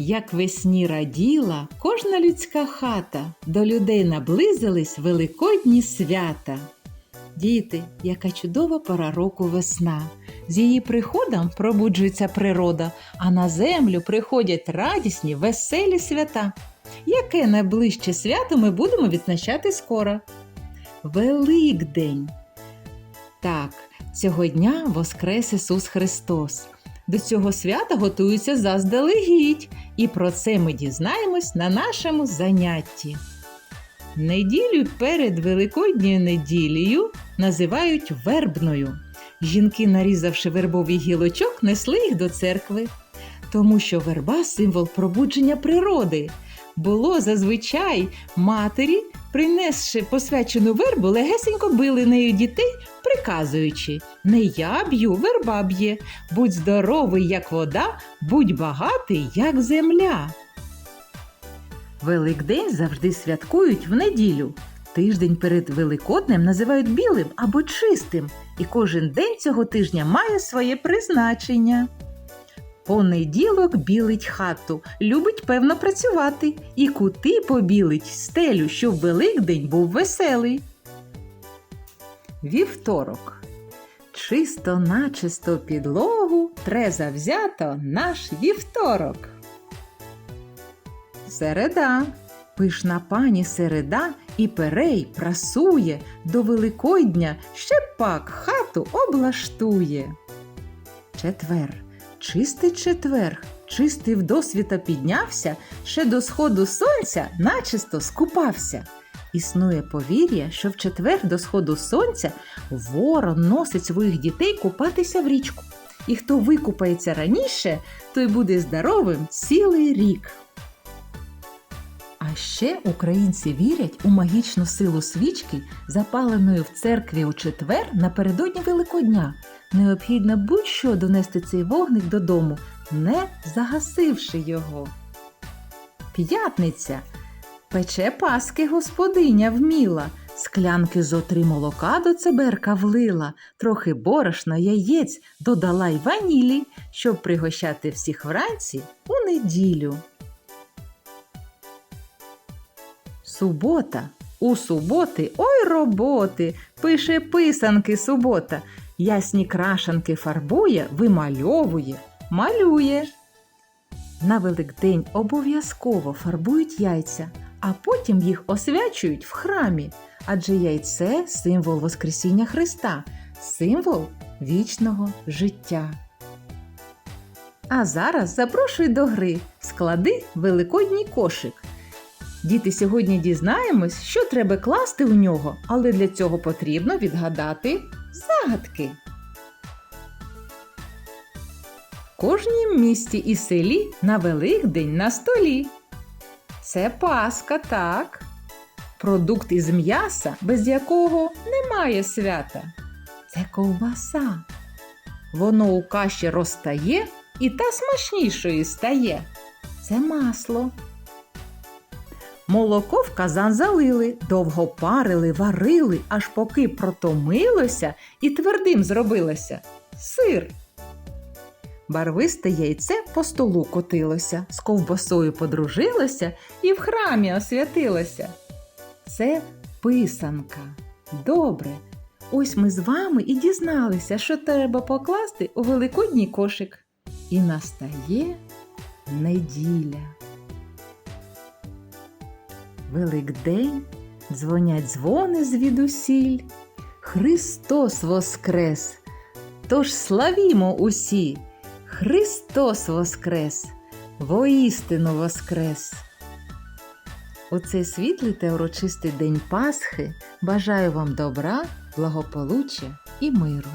Як весні раділа кожна людська хата, до людей наблизились великодні свята. Діти, яка чудова пора року весна. З її приходом пробуджується природа, а на землю приходять радісні, веселі свята. Яке найближче свято ми будемо відзначати скоро? Великдень. Так, цього дня воскрес Ісус Христос. До цього свята готуються заздалегідь, і про це ми дізнаємось на нашому занятті. Неділю перед Великодньою неділею називають вербною. Жінки, нарізавши вербовий гілочок, несли їх до церкви, тому що верба символ пробудження природи. Було зазвичай матері, принесши посвячену вербу, легесенько били нею дітей, приказуючи: Не я б'ю, верба б'є, будь здоровий, як вода, будь багатий, як земля. Великдень завжди святкують в неділю. Тиждень перед Великоднем називають білим або чистим, і кожен день цього тижня має своє призначення. Понеділок білить хату, любить певно працювати, і кути побілить стелю, щоб Великдень був веселий. Вівторок. Чисто начисто підлогу тре завзято наш вівторок. Середа. Пишна пані середа і перей прасує до Великодня ще пак хату облаштує. Четвер. Чистий четверг, чистий вдосвіта піднявся, ще до сходу сонця начисто скупався. Існує повір'я, що в четвер до сходу сонця ворон носить своїх дітей купатися в річку. І хто викупається раніше, той буде здоровим цілий рік. А ще українці вірять у магічну силу свічки, запаленої в церкві у четвер напередодні Великодня. Необхідно будь-що донести цей вогник додому, не загасивши його. П'ятниця. Пече паски господиня вміла, склянки зо три молока до цеберка влила, трохи борошна, яєць додала й ванілі, щоб пригощати всіх вранці у неділю. Субота. У суботи ой роботи, пише писанки субота, ясні крашанки фарбує, вимальовує, малює. На Великдень обов'язково фарбують яйця, а потім їх освячують в храмі, адже яйце символ Воскресіння Христа, символ вічного життя. А зараз запрошую до гри склади великодній кошик. Діти, сьогодні дізнаємось, що треба класти у нього, але для цього потрібно відгадати загадки. В кожнім місті і селі на Великдень на столі. Це паска, так. Продукт із м'яса, без якого немає свята. Це ковбаса. Воно у каші розтає і та смачнішою стає. Це масло. Молоко в казан залили, довго парили, варили, аж поки протомилося і твердим зробилося. Сир. Барвисте яйце по столу котилося, з ковбасою подружилося і в храмі освятилося. Це писанка. Добре. Ось ми з вами і дізналися, що треба покласти у великодній кошик. І настає неділя. Великдень, дзвонять дзвони звідусіль. Христос воскрес! Тож славімо усі! Христос воскрес! Воістину воскрес! У цей світлий та урочистий день Пасхи бажаю вам добра, благополуччя і миру.